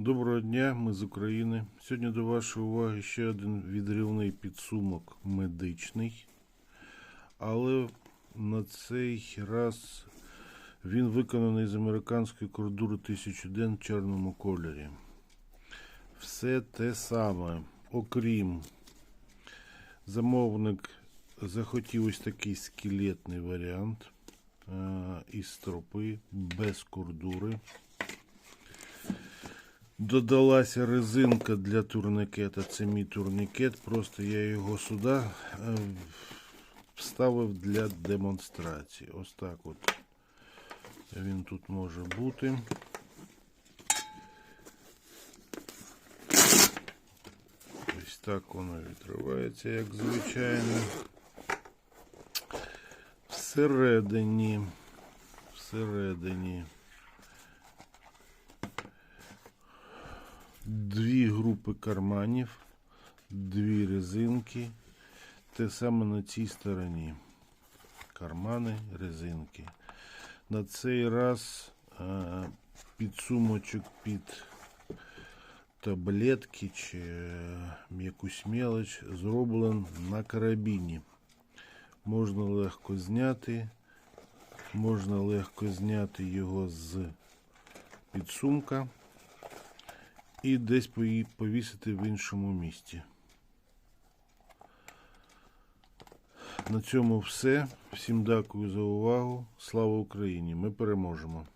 Доброго дня, ми з України. Сьогодні до вашої уваги ще один відривний підсумок медичний. Але на цей раз він виконаний з американської кордури 1000 ден в чорному кольорі. Все те саме, окрім замовник захотів ось такий скелетний варіант е, із стропи без кордури. Додалася резинка для турникета. Це мій турникет. Просто я його сюди е, вставив для демонстрації. Ось так от він тут може бути. Ось так воно відривається, як звичайно. Всередині. Всередині. Дві групи карманів, дві резинки. Те саме на цій стороні. Кармани, резинки. На цей раз е, підсумочок під таблетки чи е, якусь мелоч зроблен на карабіні. Можна легко зняти, можна легко зняти його з підсумка і десь повісити в іншому місці. На цьому все. Всім дякую за увагу. Слава Україні! Ми переможемо!